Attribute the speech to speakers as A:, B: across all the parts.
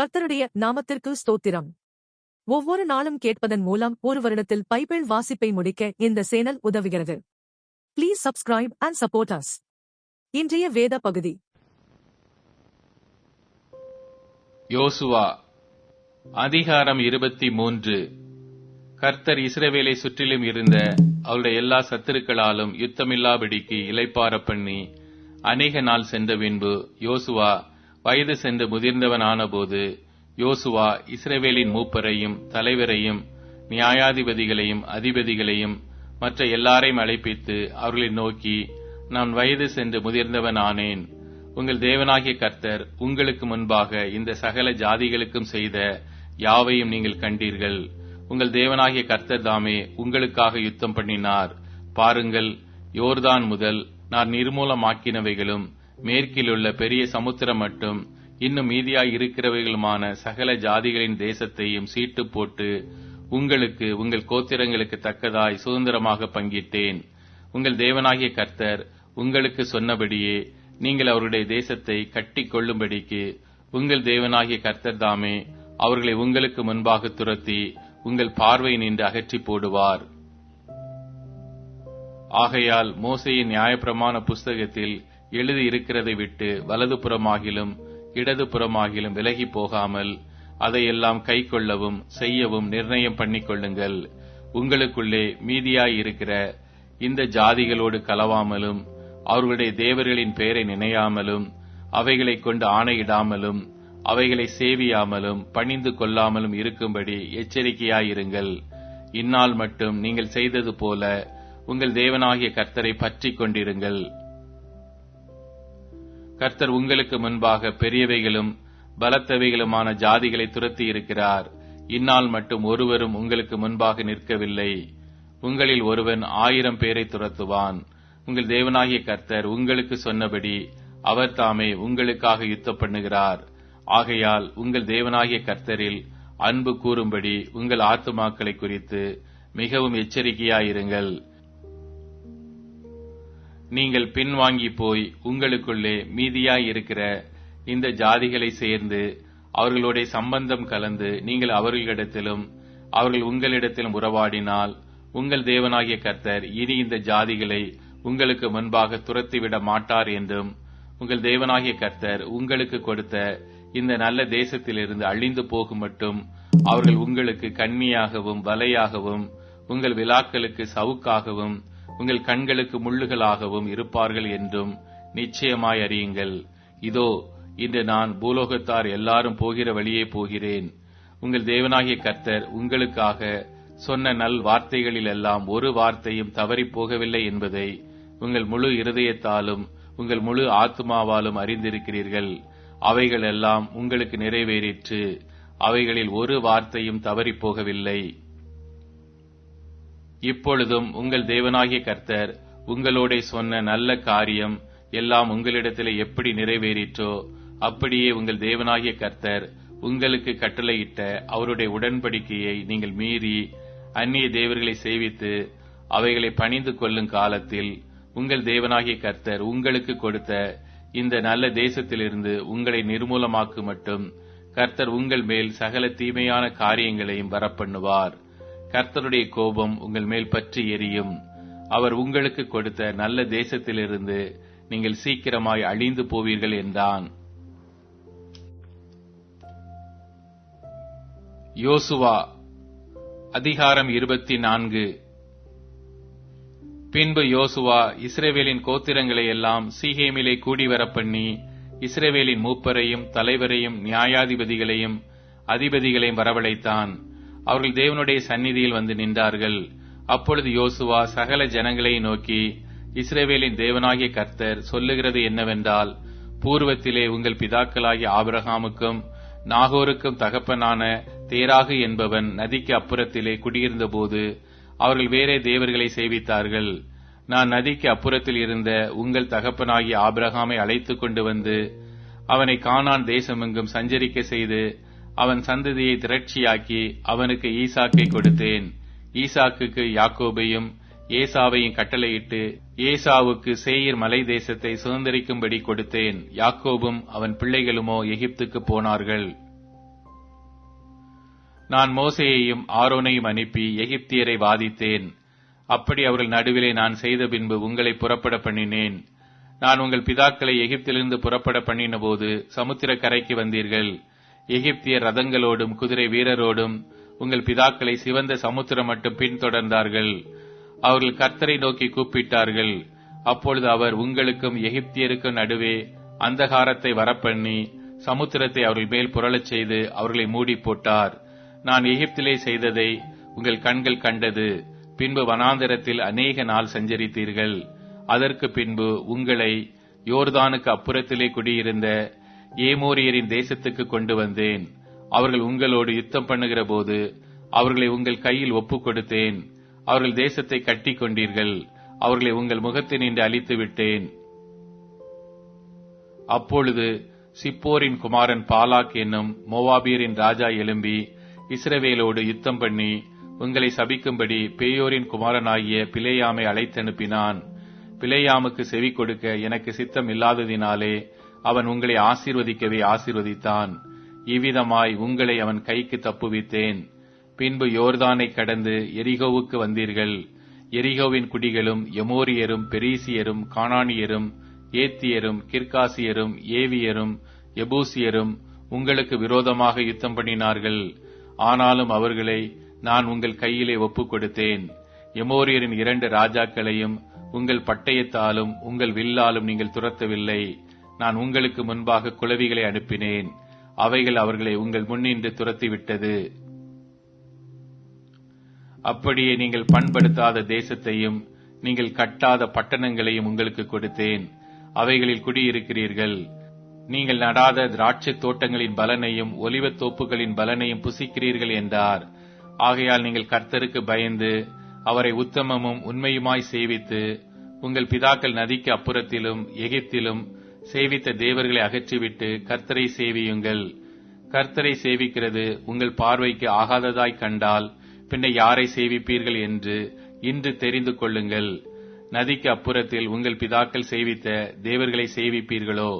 A: கர்த்தருடைய நாமத்திற்கு ஸ்தோத்திரம். ஒவ்வொரு நாளும் கேட்பதன் மூலம் ஒரு வருடத்தில் பைபிள் வாசிப்பை முடிக்க இந்த சேனல் உதவுகிறது. Please subscribe and support us இன்றைய வேத பகுதி.
B: யோசுவா அதிகாரம் இருபத்தி மூன்று. கர்த்தர் இஸ்ரவேலை சுற்றிலும் இருந்த அவருடைய எல்லா சத்துருக்களாலும் யுத்தமில்லாபடிக்கு இளைப்பார பண்ணி அநேக நாள் சென்ற பின்பு யோசுவா வயது சென்று முதிர்ந்தவன் ஆனபோது யோசுவா இஸ்ரேவேலின் மூப்பரையும் தலைவரையும் நியாயாதிபதிகளையும் அதிபதிகளையும் மற்ற எல்லாரையும் அழைப்பித்து அவர்களை நோக்கி நான் வயது சென்று முதிர்ந்தவன் ஆனேன் உங்கள் தேவனாகிய கர்த்தர் உங்களுக்கு முன்பாக இந்த சகல ஜாதிகளுக்கும் செய்த யாவையும் நீங்கள் கண்டீர்கள். உங்கள் தேவனாகிய கர்த்தர் தாமே உங்களுக்காக யுத்தம் பண்ணினார். பாருங்கள் யோர்தான் முதல் நான் நிர்மூலமாக்கினவைகளும் மேற்கிலுள்ள பெரிய சமுத்திரம் மட்டும் இன்னும் மீதியாய் இருக்கிறவைகளுமான சகல ஜாதிகளின் தேசத்தையும் சீட்டு போட்டு உங்களுக்கு உங்கள் கோத்திரங்களுக்கு தக்கதாய் சுதந்திரமாக பங்கிட்டேன். உங்கள் தேவனாகிய கர்த்தர் உங்களுக்கு சொன்னபடியே நீங்கள் அவருடைய தேசத்தை கட்டிக் கொள்ளும்படிக்கு உங்கள் தேவனாகிய கர்த்தர் தாமே அவர்களை உங்களுக்கு முன்பாக துரத்தி உங்கள் பார்வை நின்று அகற்றி போடுவார். ஆகையால் மோசையின் நியாயப்பிரமாண புஸ்தகத்தில் எழுதி இருக்கிறதை விட்டு வலதுபுறமாகிலும் இடதுபுறமாகிலும் விலகி போகாமல் அதையெல்லாம் கை கொள்ளவும் செய்யவும் நிர்ணயம் பண்ணிக்கொள்ளுங்கள். உங்களுக்குள்ளே மீதியாயிருக்கிற இந்த ஜாதிகளோடு கலவாமலும் அவர்களுடைய தேவர்களின் பெயரை நினையாமலும் அவைகளைக் கொண்டு ஆணையிடாமலும் அவைகளை சேவியாமலும் பணிந்து கொள்ளாமலும் இருக்கும்படி எச்சரிக்கையாயிருங்கள். இந்நாள் மட்டும் நீங்கள் செய்தது போல உங்கள் தேவனாகிய கர்த்தரை பற்றிக் கொண்டிருங்கள். கர்த்தர் உங்களுக்கு முன்பாக பெரியவைகளும் பலத்தவைகளுமான ஜாதிகளை துரத்தி இருக்கிறார். இந்நாள் மட்டும் ஒருவரும் உங்களுக்கு முன்பாக நிற்கவில்லை. உங்களில் ஒருவன் ஆயிரம் பேரை துரத்துவான். உங்கள் தேவனாகிய கர்த்தர் உங்களுக்கு சொன்னபடி அவர் தாமே உங்களுக்காக யுத்தம் பண்ணுகிறார். ஆகையால் உங்கள் தேவனாகிய கர்த்தரில் அன்பு கூறும்படி உங்கள் ஆத்துமாக்களை குறித்து மிகவும் எச்சரிக்கையாயிருங்கள். நீங்கள் பின்வாங்கி போய் உங்களுக்குள்ளே மீதியாய் இருக்கிற இந்த ஜாதிகளை சேர்ந்து அவர்களுடைய சம்பந்தம் கலந்து நீங்கள் அவர்களிடத்திலும் அவர்கள் உங்களிடத்திலும் உறவாடினால் உங்கள் தேவனாகிய கர்த்தர் இனி இந்த ஜாதிகளை உங்களுக்கு முன்பாக துரத்திவிட மாட்டார் என்றும் உங்கள் தேவனாகிய கர்த்தர் உங்களுக்கு கொடுத்த இந்த நல்ல தேசத்திலிருந்து அழிந்து போகும் மட்டும் அவர்கள் உங்களுக்கு கண்ணியாகவும் வலையாகவும் உங்கள் விழாக்களுக்கு சவுக்காகவும் உங்கள் கண்களுக்கு முள்ளுகளாகவும் இருப்பார்கள் என்றும் நிச்சயமாய் அறியுங்கள். இதோ இன்று நான் பூலோகத்தார் எல்லாரும் போகிற வழியே போகிறேன். உங்கள் தேவனாகிய கர்த்தர் உங்களுக்காக சொன்ன நல் வார்த்தைகளில் எல்லாம் ஒரு வார்த்தையும் தவறி போகவில்லை என்பதை உங்கள் முழு இருதயத்தாலும் உங்கள் முழு ஆத்மாவாலும் அறிந்திருக்கிறீர்கள். அவைகள் எல்லாம் உங்களுக்கு நிறைவேறிற்று. அவைகளில் ஒரு வார்த்தையும் தவறி போகவில்லை. இப்பொழுதும் உங்கள் தேவனாகிய கர்த்தர் உங்களோட சொன்ன நல்ல காரியம் எல்லாம் உங்களிடத்தில் எப்படி நிறைவேறிற்றோ அப்படியே உங்கள் தேவனாகிய கர்த்தர் உங்களுக்கு கட்டளையிட்ட அவருடைய உடன்படிக்கையை நீங்கள் மீறி அந்நிய தேவர்களை சேவித்து அவைகளை பணிந்து கொள்ளும் காலத்தில் உங்கள் தேவனாகிய கர்த்தர் உங்களுக்கு கொடுத்த இந்த நல்ல தேசத்திலிருந்து உங்களை நிர்மூலமாக்கு மட்டும் கர்த்தர் உங்கள் மேல் சகல தீமையான காரியங்களையும் வரப்பண்ணுவார். கர்த்தருடைய கோபம் உங்கள் மேல் பற்றி எரியும். அவர் உங்களுக்கு கொடுத்த நல்ல தேசத்திலிருந்து நீங்கள் சீக்கிரமாய் அழிந்து போவீர்கள் என்றான். யோசுவா அதிகாரம் இருபத்தி நான்கு பின்பு யோசுவா இஸ்ரேவேலின் கோத்திரங்களை எல்லாம் சீகேமிலே கூடி வரப்பண்ணி இஸ்ரேவேலின் மூப்பரையும் தலைவரையும் நியாயாதிபதிகளையும் அதிபதிகளையும் வரவழைத்தான். அவர்கள் தேவனுடைய சந்நிதியில் வந்து நின்றார்கள். அப்பொழுது யோசுவா சகல ஜனங்களை நோக்கி இஸ்ரேவேலின் தேவனாகிய கர்த்தர் சொல்லுகிறது என்னவென்றால் பூர்வத்திலே உங்கள் பிதாக்களாகிய ஆபிரகாமுக்கும் நாகோருக்கும் தகப்பனான தேராகு என்பவன் நதிக்கு அப்புறத்திலே குடியிருந்தபோது அவர்கள் வேறே தேவர்களை சேவித்தார்கள். நான் நதிக்கு அப்புறத்தில் இருந்த உங்கள் தகப்பனாகிய ஆபிரகாமை அழைத்துக் கொண்டு வந்து அவனை காணான் தேசமெங்கும் சஞ்சரிக்க செய்து அவன் சந்ததியை திரட்சியாக்கி அவனுக்கு ஈசாக்கை கொடுத்தேன். ஈசாக்குக்கு யாக்கோபையும் ஏசாவையும் கட்டளையிட்டு ஏசாவுக்கு சேயிர் மலை தேசத்தை சுதந்திரிக்கும்படி கொடுத்தேன். யாக்கோபும் அவன் பிள்ளைகளுமோ எகிப்துக்கு போனார்கள். நான் மோசையையும் ஆரோனையும் அனுப்பி எகிப்தியரை வாதித்தேன். அப்படி அவர்கள் நடுவிலே நான் செய்த பின்பு உங்களை புறப்பட பண்ணினேன். நான் உங்கள் பிதாக்களை எகிப்திலிருந்து புறப்பட பண்ணின போது சமுத்திர கரைக்கு வந்தீர்கள். எகிப்தியர் ரதங்களோடும் குதிரை வீரரோடும் உங்கள் பிதாக்களை சிவந்த சமுத்திரம் மட்டும் பின்தொடர்ந்தார்கள். அவர்கள் கர்த்தரை நோக்கி கூப்பிட்டார்கள். அப்பொழுது அவர் உங்களுக்கும் எகிப்தியருக்கும் நடுவே அந்தகாரத்தை வரப்பண்ணி சமுத்திரத்தை அவர்கள் மேல் புரளச் செய்து அவர்களை மூடி போட்டார். நான் எகிப்திலே செய்ததை உங்கள் கண்கள் கண்டது. பின்பு வனாந்தரத்தில் அநேக நாள் சஞ்சரித்தீர்கள். அதற்கு பின்பு உங்களை யோர்தானுக்கு அப்புறத்திலே குடியிருந்த ஏமோரியரின் தேசத்துக்கு கொண்டு வந்தேன். அவர்கள் உங்களோடு யுத்தம் பண்ணுகிற போது அவர்களை உங்கள் கையில் ஒப்புக் கொடுத்தேன். அவர்கள் தேசத்தை கட்டி கொண்டீர்கள். அவர்களை உங்கள் முகத்தினின்று அழித்து விட்டேன். அப்பொழுது சிப்போரின் குமாரன் பாலாக் என்னும் மோவாபியரின் ராஜா எழும்பி இஸ்ரவேலோடு யுத்தம் பண்ணி உங்களை சபிக்கும்படி பேயோரின் குமாரனாகிய பிளேயாமை அழைத்தனுப்பினான். பிளேயாமுக்கு செவி கொடுக்க எனக்கு சித்தம் இல்லாததினாலே அவன் உங்களை ஆசீர்வதிக்கவே ஆசீர்வதித்தான். இவ்விதமாய் உங்களை அவன் கைக்கு தப்புவித்தேன். பின்பு யோர்தானை கடந்து எரிகோவுக்கு வந்தீர்கள். எரிகோவின் குடிகளும் எமோரியரும் பெரீசியரும் கானானியரும் ஏத்தியரும் கிர்காசியரும் ஏவியரும் எபூசியரும் உங்களுக்கு விரோதமாக யுத்தம் பண்ணினார்கள். ஆனாலும் அவர்களை நான் உங்கள் கையிலே ஒப்புக் கொடுத்தேன் எமோரியரின் இரண்டு ராஜாக்களையும் உங்கள் பட்டயத்தாலும் உங்கள் வில்லாலும் நீங்கள் துரத்தவில்லை. நான் உங்களுக்கு முன்பாக குளவிகளை அனுப்பினேன். அவைகள் அவர்களை உங்கள் முன்னின்று துரத்திவிட்டது. அப்படியே நீங்கள் பண்படுத்தாத தேசத்தையும் நீங்கள் கட்டாத பட்டணங்களையும் உங்களுக்கு கொடுத்தேன். அவைகளில் குடியிருக்கிறீர்கள். நீங்கள் நடாத திராட்சை தோட்டங்களின் பலனையும் ஒலிவத் தோப்புகளின் பலனையும் புசிக்கிறீர்கள் என்றார். ஆகையால் நீங்கள் கர்த்தருக்கு பயந்து அவரை உத்தமமும் உண்மையுமாய் சேவித்து உங்கள் பிதாக்கள் நதிக்கு அப்புறத்திலும் எகிப்திலும் சேவித்த தேவர்களை அகற்றிவிட்டு கர்த்தரை சேவியுங்கள். கர்த்தரை சேவிக்கிறது உங்கள் பார்வைக்கு ஆகாததாய் கண்டால் பின்ன யாரை சேவிப்பீர்கள் என்று இன்று தெரிந்து கொள்ளுங்கள். நதிக்கு அப்புறத்தில் உங்கள் பிதாக்கள் சேவித்த தேவர்களை சேவிப்பீர்களோ?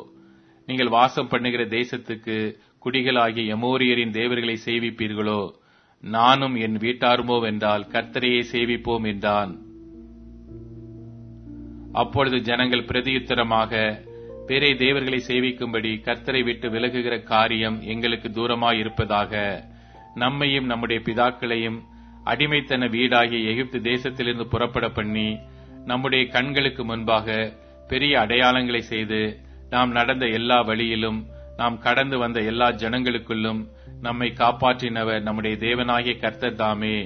B: நீங்கள் வாசம் பண்ணுகிற தேசத்துக்கு குடிகளாகிய எமோரியரின் தேவர்களை சேவிப்பீர்களோ? நானும் என் வீட்டாருமோ என்றால் கர்த்தரையே சேவிப்போம் என்றான். அப்பொழுது ஜனங்கள் பிரதியுத்தரமாக பிறை தேவர்களை சேவிக்கும்படி கர்த்தரை விட்டு விலகுகிற காரியம் எங்களுக்கு தூரமாய் இருப்பதாக நம்மையும் நம்முடைய பிதாக்களையும் அடிமைத்தன வீடாகிய எகிப்து தேசத்திலிருந்து புறப்பட பண்ணி நம்முடைய கண்களுக்கு முன்பாக பெரிய அடையாளங்களை செய்து நாம் நடந்த எல்லா வழியிலும் நாம் கடந்து வந்த எல்லா ஜனங்களுக்குள்ளும் நம்மை காப்பாற்றினவர் நம்முடைய தேவனாகிய கர்த்தர் தாமே.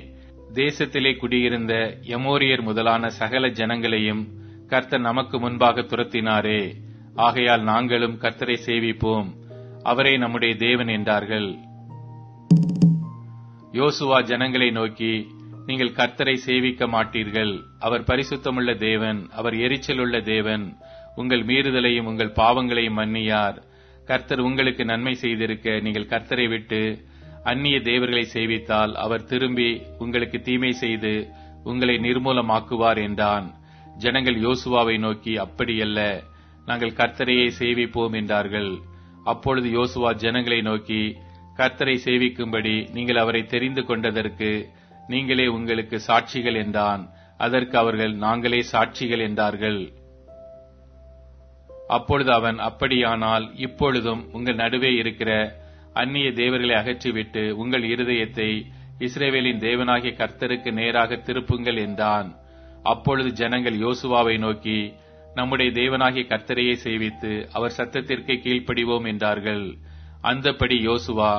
B: தேசத்திலே குடியிருந்த எமோரியர் முதலான சகல ஜனங்களையும் கர்த்தர் நமக்கு முன்பாக துரத்தினாரே. ஆகையால் நாங்களும் கர்த்தரை சேவிப்போம். அவரே நம்முடைய தேவன் என்றார்கள். யோசுவா ஜனங்களை நோக்கி நீங்கள் கர்த்தரை சேவிக்க மாட்டீர்கள். அவர் பரிசுத்தமுள்ள தேவன் அவர் எரிச்சல் உள்ள தேவன். உங்கள் மீறுதலையும் உங்கள் பாவங்களையும் மன்னியார். கர்த்தர் உங்களுக்கு நன்மை செய்திருக்க நீங்கள் கர்த்தரை விட்டு அந்நிய தேவர்களை சேவித்தால் அவர் திரும்பி உங்களுக்கு தீமை செய்து உங்களை நிர்மூலமாக்குவார் என்றான். ஜனங்கள் யோசுவாவை நோக்கி அப்படியல்ல. நாங்கள் கர்த்தரையை சேவிப்போம் என்றார்கள். அப்பொழுது யோசுவா ஜனங்களை நோக்கி கர்த்தரை சேவிக்கும்படி நீங்கள் அவரை தெரிந்து கொண்டதற்கு நீங்களே உங்களுக்கு சாட்சிகள் என்றான். அதற்கு அவர்கள் நாங்களே சாட்சிகள் என்றார்கள். அப்பொழுது அவன் அப்படியானால் இப்பொழுதும் உங்கள் நடுவே இருக்கிற அந்நிய தேவர்களை அகற்றிவிட்டு உங்கள் இருதயத்தை இஸ்ரேவேலின் தேவனாகிய கர்த்தருக்கு நேராக திருப்புங்கள் என்றான். அப்பொழுது ஜனங்கள் யோசுவாவை நோக்கி நம்முடைய தேவனாகிய கர்த்தரையே சேவித்து அவர் சத்தத்திற்கு கீழ்ப்படிவோம் என்றார்கள். அந்தபடி யோசுவா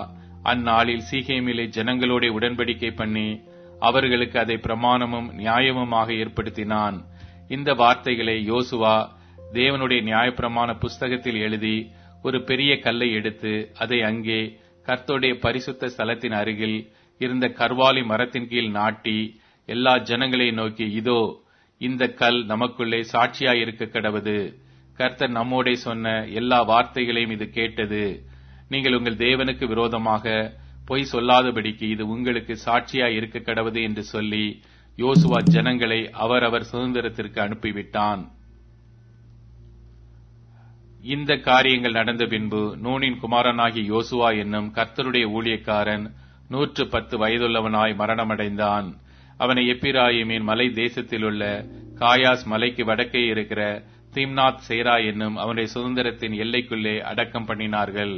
B: அந்நாளில் சீகேமிலே ஜனங்களோட உடன்படிக்கை பண்ணி அவர்களுக்கு அதை பிரமாணமும் நியாயமுமாக ஏற்படுத்தினான். இந்த வார்த்தைகளை யோசுவா தேவனுடைய நியாயப்பிரமாண புஸ்தகத்தில் எழுதி ஒரு பெரிய கல்லை எடுத்து அதை அங்கே கர்த்தோடைய பரிசுத்த ஸ்தலத்தின் அருகில் இருந்த கர்வாலி மரத்தின் கீழ் நாட்டி எல்லா ஜனங்களை நோக்கி இதோ இந்த கல் நமக்குள்ளே சாட்சியாயிருக்க கடவுது. கர்த்தர் நம்மோடே சொன்ன எல்லா வார்த்தைகளையும் இது கேட்டது. நீங்கள் உங்கள் தேவனுக்கு விரோதமாக பொய் சொல்லாதபடிக்கு இது உங்களுக்கு சாட்சியாய் இருக்க கடவது என்று சொல்லி யோசுவா ஜனங்களை அவரவர் சுதந்திரத்திற்கு அனுப்பிவிட்டான். இந்த காரியங்கள் நடந்த பின்பு நூனின் குமாரனாகிய யோசுவா என்னும் கர்த்தருடைய ஊழியக்காரன்
C: நூற்று பத்து வயதுள்ளவனாய் மரணமடைந்தான். அவனை எப்பிராயிமின் மலை தேசத்திலுள்ள காயாஸ் மலைக்கு வடக்கே இருக்கிற திம்நாத் சேரா என்னும் அவனுடைய சுதந்திரத்தின் எல்லைக்குள்ளே அடக்கம் பண்ணினார்கள்.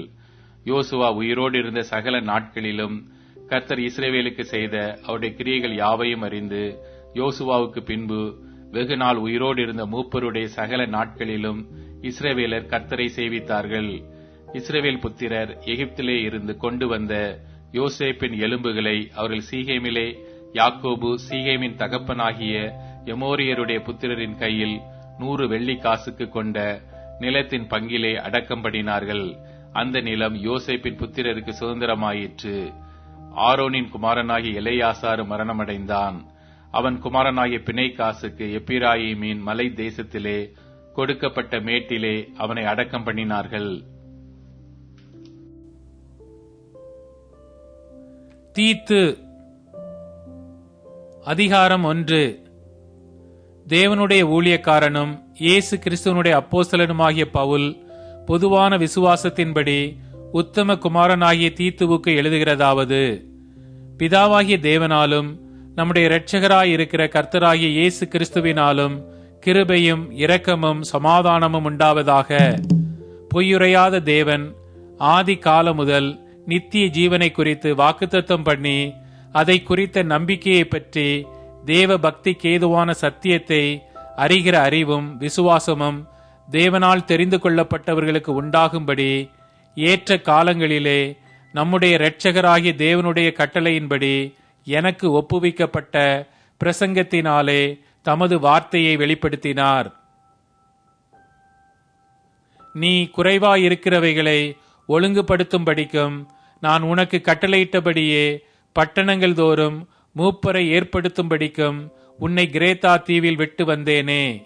C: யோசுவா உயிரோடு இருந்த சகல நாட்களிலும் கர்த்தர் இஸ்ரேவேலுக்கு செய்த அவருடைய கிரியைகள் யாவையும் அறிந்து யோசுவாவுக்கு பின்பு வெகு நாள் உயிரோடு இருந்த மூப்பருடைய சகல நாட்களிலும் இஸ்ரேவேலர் கர்த்தரை சேவித்தார்கள். இஸ்ரேவேல் புத்திரர் எகிப்திலே இருந்து கொண்டு வந்த யோசேப்பின் எலும்புகளை அவர்கள் சீகேமிலே யாக்கோபு சீகேமின் தகப்பனாகிய எமோரியருடைய புத்திரரின் கையில் நூறு வெள்ளி காசுக்கு கொண்ட நிலத்தின் பங்கிலே அடக்கம் பண்ணினார்கள் அந்த நிலம் யோசேப்பின் புத்திரருக்கு சுதந்திரமாயிற்று. ஆரோனின் குமாரனாகிய இளையாசாறு மரணமடைந்தான். அவன் குமாரனாகிய பிணைக்காசுக்கு எப்பிராயிமின் மலை தேசத்திலே கொடுக்கப்பட்ட மேட்டிலே அவனை அடக்கம் பண்ணினார்கள்
B: தீத்து அதிகாரம் ஒன்று. தேவனுடைய ஊழியக்காரனும் இயேசு கிறிஸ்துவனுடைய அப்போஸ்தலனுமாகிய பவுல் பொதுவான விசுவாசத்தின்படி உத்தம குமாரனாகிய தீத்துவுக்கு எழுதுகிறதாவது பிதாவாகிய தேவனாலும் நம்முடைய இரட்சகராயிருக்கிற கர்த்தராகிய இயேசு கிறிஸ்துவினாலும் கிருபையும் இரக்கமும் சமாதானமும் உண்டாவதாக. பொய்யுரையாத தேவன் ஆதி காலம் முதல் நித்திய ஜீவனை குறித்து வாக்குத்தத்தம் பண்ணி அதை குறித்த நம்பிக்கையை பற்றி தேவ பக்திக்கு ஏதுவான சத்தியத்தை அறிகிற அறிவும் விசுவாசமும் தேவனால் தெரிந்து கொள்ளப்பட்டவர்களுக்கு உண்டாகும்படி ஏற்ற காலங்களிலே நம்முடைய இரட்சகராகிய தேவனுடைய கட்டளையின்படி எனக்கு ஒப்புவிக்கப்பட்ட பிரசங்கத்தினாலே தமது வார்த்தையை வெளிப்படுத்தினார். நீ குறைவாயிருக்கிறவைகளை ஒழுங்குபடுத்தும்படிக்கும் நான் உனக்கு கட்டளையிட்டபடியே பட்டணங்கள் தோறும் மூப்பரை ஏற்படுத்தும்படிக்கும் உன்னை கிரேத்தா தீவில் விட்டு வந்தேனே.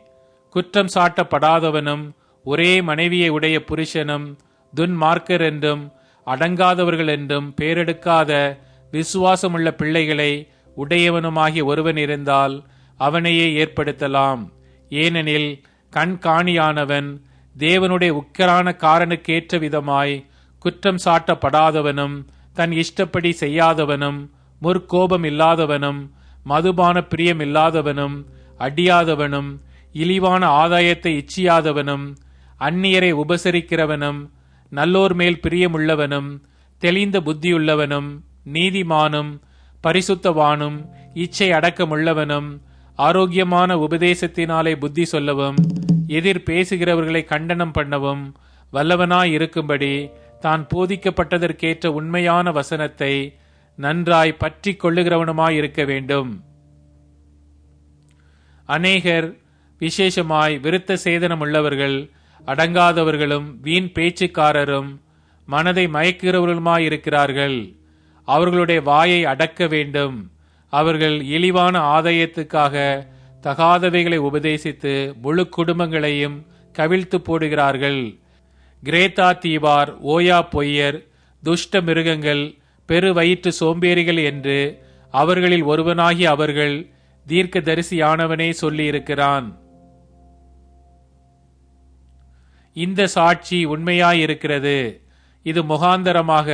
B: குற்றம் சாட்டப்படாதவனும் ஒரே மனைவியை உடைய புருஷனும் துன்மார்க்கர் என்றும் அடங்காதவர்கள் என்றும் பேரெடுக்காத விசுவாசமுள்ள பிள்ளைகளை உடையவனுமாகிய ஒருவன் இருந்தால் அவனையே ஏற்படுத்தலாம். ஏனெனில் கண்காணியானவன் தேவனுடைய உக்கரான காரனுக்கேற்ற விதமாய் குற்றம் சாட்டப்படாதவனும் தன் இஷ்டப்படி செய்யாதவனும் முற்கோபம் இல்லாதவனும் மதுபான பிரியம் இல்லாதவனும் அடியாதவனும் இழிவான ஆதாயத்தை இச்சியாதவனும் அந்நியரை உபசரிக்கிறவனும் நல்லோர் மேல் பிரியமுள்ளவனும் தெளிந்த புத்தியுள்ளவனும் நீதிமானும் பரிசுத்தவானும் இச்சை அடக்கமுள்ளவனும் ஆரோக்கியமான உபதேசத்தினாலே புத்தி சொல்லவும் எதிர் பேசுகிறவர்களை கண்டனம் பண்ணவும் வல்லவனாய் இருக்கும்படி தான் போதிக்கப்பட்டதற்கேற்ற உண்மையான வசனத்தை நன்றாய் பற்றி கொள்ளுகிறவனுமாய் இருக்க வேண்டும். அநேகர் விசேஷமாய் விருத்த சேதனம் உள்ளவர்கள் அடங்காதவர்களும் வீண் பேச்சுக்காரரும் மனதை மயக்குகிறவர்களுமாயிருக்கிறார்கள். அவர்களுடைய வாயை அடக்க வேண்டும். அவர்கள் இழிவான ஆதாயத்துக்காக தகாதவைகளை உபதேசித்து முழு குடும்பங்களையும் கவிழ்த்து போடுகிறார்கள். கிரேத்தா தீவார் ஓயா பொய்யர் துஷ்ட மிருகங்கள் பெரு வயிற்று சோம்பேறிகள் என்று அவர்களில் ஒருவனாகி அவர்கள் தீர்க்கதரிசியானவனே சொல்லியிருக்கிறான். இந்த சாட்சி உண்மையாயிருக்கிறது. இது முகாந்தரமாக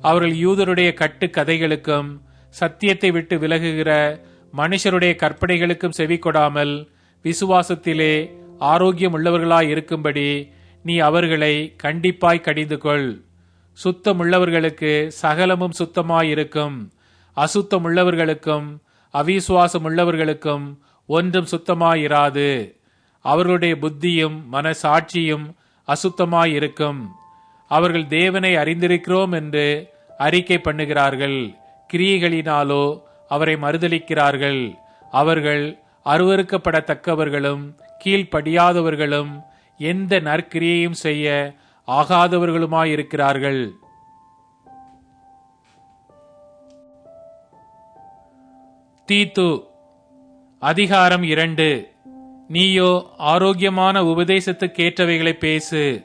B: அவர்கள் யூதருடைய கட்டு கதைகளுக்கும் சத்தியத்தை விட்டு விலகுகிற மனுஷருடைய கற்பனைகளுக்கும் செவி கொடாமல் விசுவாசத்திலே ஆரோக்கியம் உள்ளவர்களாய் இருக்கும்படி நீ அவர்களை கண்டிப்பாய் கடிந்து கொள் சுத்தமுள்ளவர்களுக்கு சகலமும் சுத்தமாயிருக்கும். அசுத்தமுள்ளவர்களுக்கும் அவிசுவாசம் உள்ளவர்களுக்கும் ஒன்றும் சுத்தமாயிராது. அவர்களுடைய புத்தியும் மனசாட்சியும் அசுத்தமாயிருக்கும். அவர்கள் தேவனை அறிந்திருக்கிறோம் என்று அறிக்கை பண்ணுகிறார்கள். கிரியைகளினாலோ அவரை மறுதலிக்கிறார்கள். அவர்கள் அருவறுக்கப்படத்தக்கவர்களும் கீழ்ப்படியாதவர்களும் எந்த நற்கிரியையும் செய்ய ஆகாதவர்களுமாயிருக்கிறார்கள். தீத்து அதிகாரம் இரண்டு. நீயோ ஆரோக்கியமான உபதேசத்துக்கேற்றவைகளை பேசு.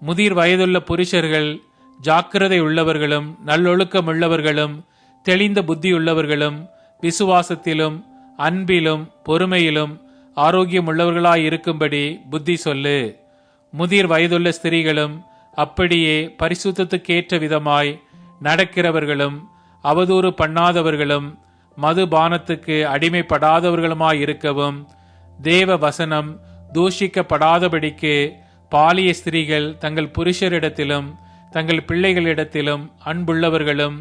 B: முதிர் வயதுள்ள புருஷர்கள் ஜாக்கிரதை உள்ளவர்களும் நல்லொழுக்கமுள்ளவர்களும் தெளிந்த புத்தியுள்ளவர்களும் விசுவாசத்திலும் அன்பிலும் பொறுமையிலும் ஆரோக்கியமுள்ளவர்களாயிருக்கும்படி புத்தி சொல்லு. முதிர் வயதுள்ள ஸ்திரீகளும் அப்படியே பரிசுத்தத்துக்கேற்ற விதமாய் நடக்கிறவர்களும் அவதூறு பண்ணாதவர்களும் மதுபானத்துக்கு அடிமைப்படாதவர்களுமாய் இருக்கவும் தேவ வசனம் தூஷிக்கப்படாதபடிக்கு பாலிய ஸ்திரீகள் தங்கள் புருஷரிடத்திலும் தங்கள் பிள்ளைகளிடத்திலும் அன்புள்ளவர்களும்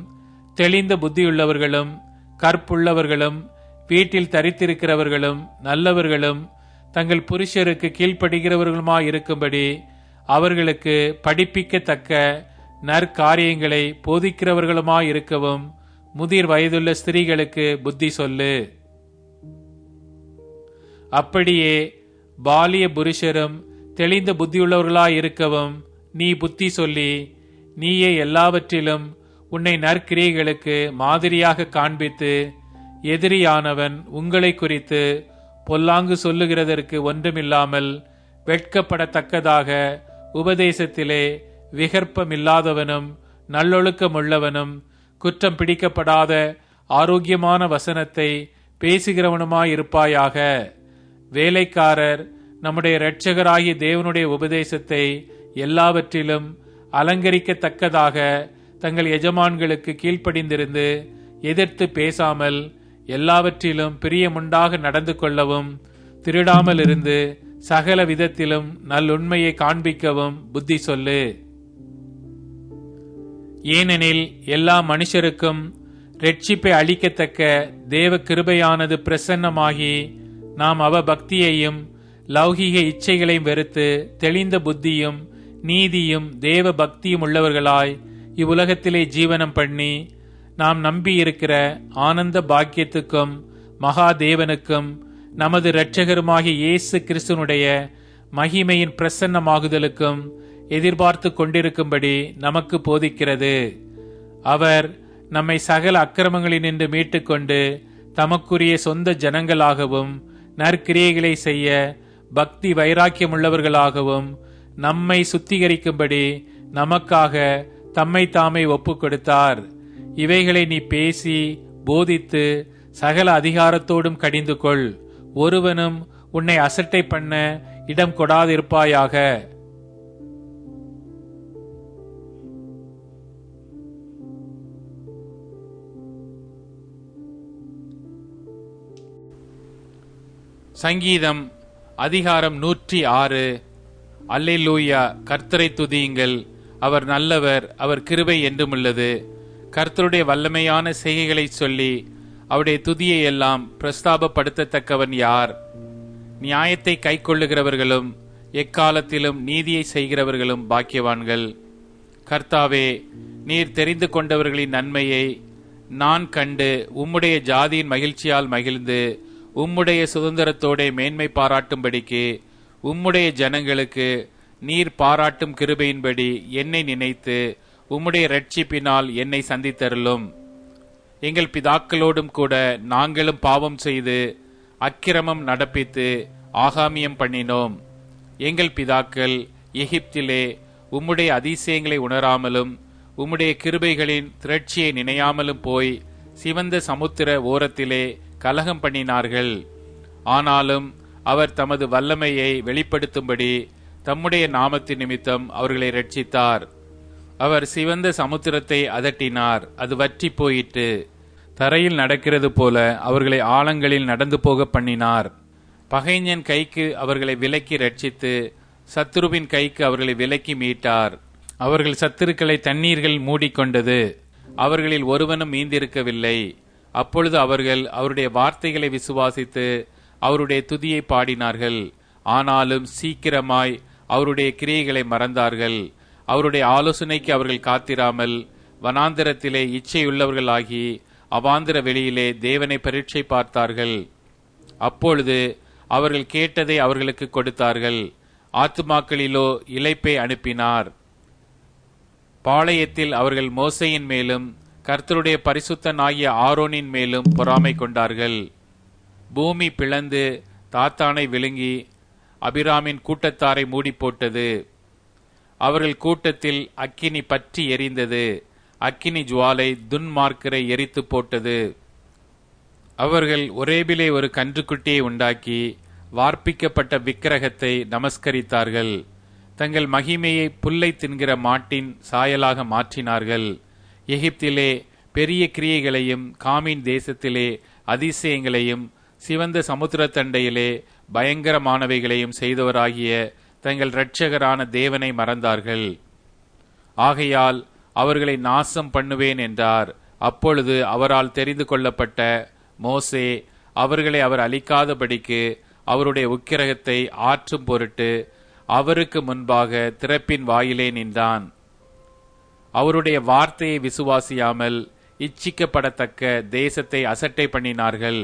B: தெளிந்த புத்தியுள்ளவர்களும் கற்புள்ளவர்களும் வீட்டில் தரித்திருக்கிறவர்களும் நல்லவர்களும் தங்கள் புருஷருக்கு கீழ்ப்படுகிறவர்களுமா இருக்கும்படி அவர்களுக்கு படிப்பிக்கத்தக்க நற்காரியங்களை போதிக்கிறவர்களுமா இருக்கவும் முதிர் வயதுள்ள ஸ்திரீகளுக்கு புத்தி சொல்லு. அப்படியே பாலிய புருஷரும் தெளிந்த புத்தியுள்ளவர்களாய் இருக்கவும் நீ புத்தி சொல்லி நீயே எல்லாவற்றிலும் உன்னை நற்கிரியைகளுக்கு மாதிரியாக காண்பித்து எதிரியானவன் உங்களை குறித்து பொல்லாங்கு சொல்லுகிறதற்கு ஒன்றுமில்லாமல் வெட்கப்படத்தக்கதாக உபதேசத்திலே விகற்பமில்லாதவனும் நல்லொழுக்கமுள்ளவனும் குற்றம் பிடிக்கப்படாத ஆரோக்கியமான வசனத்தை பேசுகிறவனுமாயிருப்பாயாக. வேலைக்காரர் நம்முடைய இரட்சகராகிய தேவனுடைய உபதேசத்தை எல்லாவற்றிலும் அலங்கரிக்கத்தக்கதாக தங்கள் எஜமான்களுக்கு கீழ்ப்படிந்திருந்து எதிர்த்து பேசாமல் எல்லாவற்றிலும் பிரியமுண்டாக நடந்து கொள்ளவும் திருடாமல் இருந்து சகல விதத்திலும் நல்லுண்மையை காண்பிக்கவும் புத்தி சொல்லு. ஏனெனில் எல்லா மனுஷருக்கும் ரட்சிப்பை அளிக்கத்தக்க தேவ கிருபையானது பிரசன்னமாகி நாம் அவ பக்தியையும் லௌகிக இச்சைகளையும் வெறுத்து தெளிந்த புத்தியும் நீதியும் தேவ பக்தியும் உள்ளவர்களாய் இவ்வுலகத்திலே ஜீவனம் பண்ணி நாம் நம்பியிருக்கிற ஆனந்த பாக்கியத்துக்கும் மகாதேவனுக்கும் நமது இரட்சகருமாகிய இயேசு கிறிஸ்துனுடைய மகிமையின் பிரசன்னமாகுதலுக்கும் எதிர்பார்த்து கொண்டிருக்கும்படி நமக்கு போதிக்கிறது. அவர் நம்மை சகல அக்கிரமங்களினின்று மீட்டுக்கொண்டு தமக்குரிய சொந்த ஜனங்களாகவும் நற்கிரியைகளை செய்ய பக்தி வைராக்கியமுள்ளவர்களாகவும் நம்மை சுத்திகரிக்கும்படி நமக்காக தம்மை தாமே ஒப்புக் கொடுத்தார் இவைகளை நீ பேசி போதித்து சகல அதிகாரத்தோடும் கடிந்து கொள் ஒருவனும் உன்னை அசட்டை பண்ண இடம் கொடாதிருப்பாயாக. சங்கீதம் அதிகாரம் நூற்றி ஆறு. அல்லேலூயா கர்த்தரை துதியுங்கள். அவர் நல்லவர் அவர் கிருபை என்றுமுள்ளது. கர்த்தருடைய வல்லமையான செய்கைகளை சொல்லி அவருடைய துதியை எல்லாம் பிரஸ்தாபப்படுத்தத்தக்கவன் யார்? நியாயத்தை கைக்கொள்ளுகிறவர்களும் எக்காலத்திலும் நீதியை செய்கிறவர்களும் பாக்கியவான்கள். கர்த்தாவே நீர் தெரிந்து கொண்டவர்களின் நன்மையை நான் கண்டு உம்முடைய ஜாதியின் மகிழ்ச்சியால் மகிழ்ந்து உம்முடைய சுதந்திரத்தோட மேன்மை பாராட்டும்படிக்கு உம்முடைய ஜனங்களுக்கு நீர் பாராட்டும் கிருபையின்படி என்னை நினைத்து உம்முடைய ரட்சிப்பினால் என்னை சந்தித்தருளும். எங்கள் பிதாக்களோடும் கூட நாங்களும் பாவம் செய்து அக்கிரமம் நடப்பித்து ஆகாமியம் பண்ணினோம். எங்கள் பிதாக்கள் எகிப்திலே உம்முடைய அதிசயங்களை உணராமலும் உம்முடைய கிருபைகளின் திரட்சியை நினையாமலும் போய் சிவந்த சமுத்திர ஓரத்திலே கலகம் பண்ணினார்கள். ஆனாலும் அவர் தமது வல்லமையை வெளிப்படுத்தும்படி தம்முடைய நாமத்தின் நிமித்தம் அவர்களை ரட்சித்தார் அவர் சிவந்த சமுத்திரத்தை அதட்டினார். அது வற்றி போயிற்று. தரையில் நடக்கிறது போல அவர்களை ஆழங்களில் நடந்து போக பண்ணினார். பகைஞன் கைக்கு அவர்களை விலக்கி ரட்சித்து சத்துருவின் கைக்கு அவர்களை விலக்கி மீட்டார். அவர்கள் சத்துருக்களை தண்ணீர்கள் மூடிக்கொண்டது. அவர்களில் ஒருவனும் மீந்திருக்கவில்லை. அப்பொழுது அவர்கள் அவருடைய வார்த்தைகளை விசுவாசித்து அவருடைய துதியை பாடினார்கள். ஆனாலும் சீக்கிரமாய் அவருடைய கிரியைகளை மறந்தார்கள். அவருடைய ஆலோசனைக்கு அவர்கள் காத்திராமல் வனாந்திரத்திலே இச்சையுள்ளவர்களாகி அவாந்திர வெளியிலே தேவனை பரீட்சை பார்த்தார்கள். அப்பொழுது அவர்கள் கேட்டதை அவர்களுக்கு கொடுத்தார்கள். ஆத்துமாக்களிலோ இழைப்பை அனுப்பினார். பாளையத்தில் அவர்கள் மோசையின் மேலும் கர்த்தருடைய பரிசுத்தனாகிய ஆரோனின் மேலும் பொறாமை கொண்டார்கள். பூமி பிளந்து தாத்தானை விழுங்கி அபிராமின் கூட்டத்தாரை மூடி போட்டது அவர்கள் கூட்டத்தில் அக்கினி பற்றி எரிந்தது. அக்கினி ஜுவாலை துன்மார்க்கரை எரித்து போட்டது. அவர்கள் ஒரேபிலே ஒரு கன்றுக்குட்டியை உண்டாக்கி வார்ப்பிக்கப்பட்ட விக்கிரகத்தை நமஸ்கரித்தார்கள். தங்கள் மகிமையை புல்லை தின்கிற மாட்டின் சாயலாக மாற்றினார்கள். எகிப்திலே பெரிய கிரியைகளையும் காமின் தேசத்திலே அதிசயங்களையும் சிவந்த சமுத்திரத்தண்டையிலே பயங்கரமானவைகளையும் செய்தவராகிய தங்கள் இரட்சகரான தேவனை மறந்தார்கள். ஆகையால் அவர்களை நாசம் பண்ணுவேன் என்றார். அப்பொழுது அவரால் தெரிந்து கொள்ளப்பட்ட மோசே அவர்களை அவர் அழிக்காதபடிக்கு அவருடைய உக்கிரகத்தை ஆற்றும் பொருட்டு அவருக்கு முன்பாக திறப்பின் வாயிலே நின்றான். அவருடைய வார்த்தையை விசுவாசியாமல் இச்சிக்கப்படத்தக்க தேசத்தை அசட்டை பண்ணினார்கள்.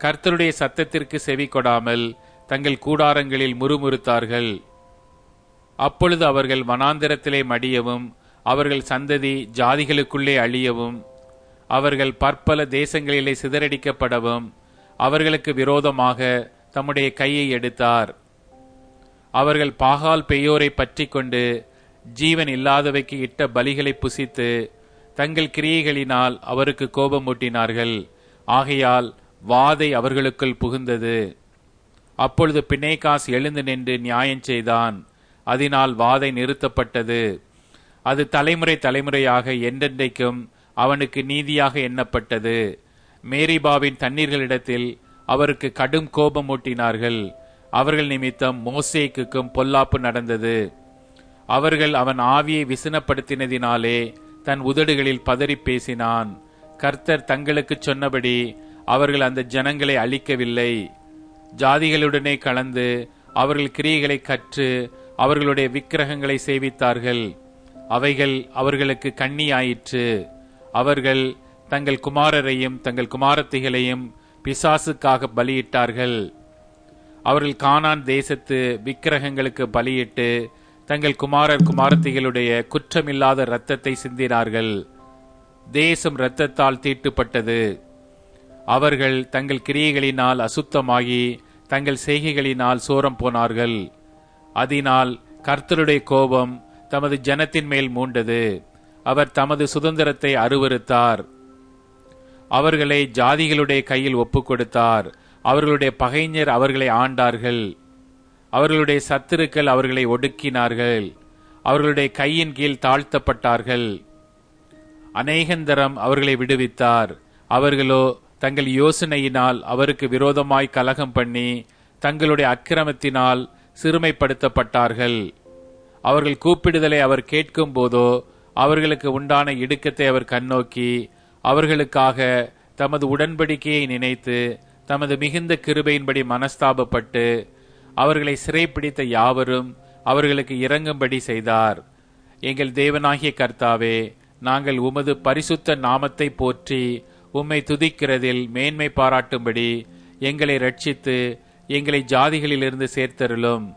B: கர்த்தருடைய சத்தத்திற்கு செவி கொடாமல் தங்கள் கூடாரங்களில் முறுமுறுத்தார்கள். அப்பொழுது அவர்கள் வனாந்திரத்திலே மடியவும் அவர்கள் சந்ததி ஜாதிகளுக்குள்ளே அழியவும் அவர்கள் பற்பல தேசங்களிலே சிதறடிக்கப்படவும் அவர்களுக்கு விரோதமாக தம்முடைய கையை எடுத்தார். அவர்கள் பாகால் பெயோரை பற்றி கொண்டு ஜீவன் இல்லாதவைக்கு இட்ட பலிகளை புசித்து தங்கள் கிரியைகளினால் அவருக்கு கோபமூட்டினார்கள். ஆகையால் வாதை அவர்களுக்குள் புகுந்தது. அப்பொழுது பிணைகாஸ் எழுந்து நின்று நியாயம் செய்தான். அதனால் வாதை நிறுத்தப்பட்டது. அது தலைமுறை தலைமுறையாக என்றென்றைக்கும் அவனுக்கு நீதியாக எண்ணப்பட்டது. மேரிபாவின் தண்ணீர்களிடத்தில் அவருக்கு கடும் கோபம் ஊட்டினார்கள் அவர்கள் நிமித்தம் மோசேக்குக்கும் பொல்லாப்பு நடந்தது. அவர்கள் அவன் ஆவியை விசனப்படுத்தினதினாலே தன் உதடுகளில் பதறி பேசினான். கர்த்தர் தங்களுக்கு சொன்னபடி அவர்கள் அந்த ஜனங்களை அழிக்கவில்லை. ஜாதிகளுடனே கலந்து அவர்கள் கிரியைகளை கற்று அவர்களுடைய விக்கிரகங்களை சேவித்தார்கள். அவைகள் அவர்களுக்கு கண்ணியாயிற்று. அவர்கள் தங்கள் குமாரரையும் தங்கள் குமாரத்திகளையும் பிசாசுக்காக பலியிட்டார்கள். அவர்கள் கானான் தேசத்து விக்கிரகங்களுக்கு பலியிட்டு தங்கள் குமாரர் குமாரத்திகளுடைய குற்றமில்லாத இரத்தத்தை சிந்தினார்கள். தேசம் இரத்தத்தால் தீட்டுப்பட்டது. அவர்கள் தங்கள் கிரியைகளினால் அசுத்தமாகி தங்கள் செய்கைகளினால் சோரம் போனார்கள். அதனால் கர்த்தருடைய கோபம் தமது ஜனத்தின் மேல் மூண்டது. அவர் தமது சுதந்திரத்தை அருவருத்தார் அவர்களை ஜாதிகளுடைய கையில் ஒப்புக் கொடுத்தார் அவர்களுடைய பகைஞர் அவர்களை ஆண்டார்கள். அவர்களுடைய சத்துருக்கள் அவர்களை ஒடுக்கினார்கள். அவர்களுடைய கையின் கீழ் தாழ்த்தப்பட்டார்கள். அநேகந்தரம் அவர்களை விடுவித்தார். அவர்களோ தங்கள் யோசனையினால் அவருக்கு விரோதமாய் கலகம் பண்ணி தங்களுடைய அக்கிரமத்தினால் சிறுமைப்படுத்தப்பட்டார்கள். அவர்கள் கூப்பிடுதலை அவர் கேட்கும் போதோ அவர்களுக்கு உண்டான இடுக்கத்தை அவர் கண்ணோக்கி அவர்களுக்காக தமது உடன்படிக்கையை நினைத்து தமது மிகுந்த கிருபையின்படி மனஸ்தாபப்பட்டு அவர்களை சிறைப்பிடித்த யாவரும் அவர்களுக்கு இறங்கும்படி செய்தார். எங்கள் தேவனாகிய கர்த்தாவே நாங்கள் உமது பரிசுத்த நாமத்தை போற்றி உம்மை துதிக்கிறதில் மேன்மை பாராட்டும்படி எங்களை ரட்சித்து எங்களை ஜாதிகளிலிருந்து சேர்த்தருளும்.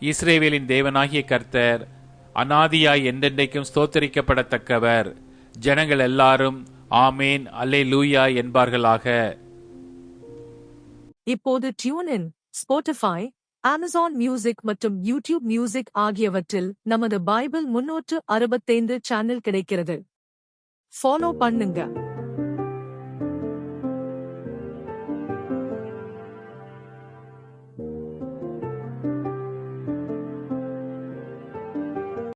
B: இஸ்ரேவேலின் தேவனாகிய கர்த்தர் அனாதியாய் என்றென்றைக்கும் ஸ்தோத்தரிக்கப்படத்தக்கவர். ஜனங்கள் எல்லாரும் ஆமேன் அல்லே லூயா என்பார்களாக.
A: இப்போது டியூனின் ஸ்போட்டிஃபை அமேசான் மியூசிக் மற்றும் யூடியூப் மியூசிக் ஆகியவற்றில் நமது பைபிள் முன்னூற்று அறுபத்தைந்து சேனல் கிடைக்கிறது. ஃபாலோ பண்ணுங்க.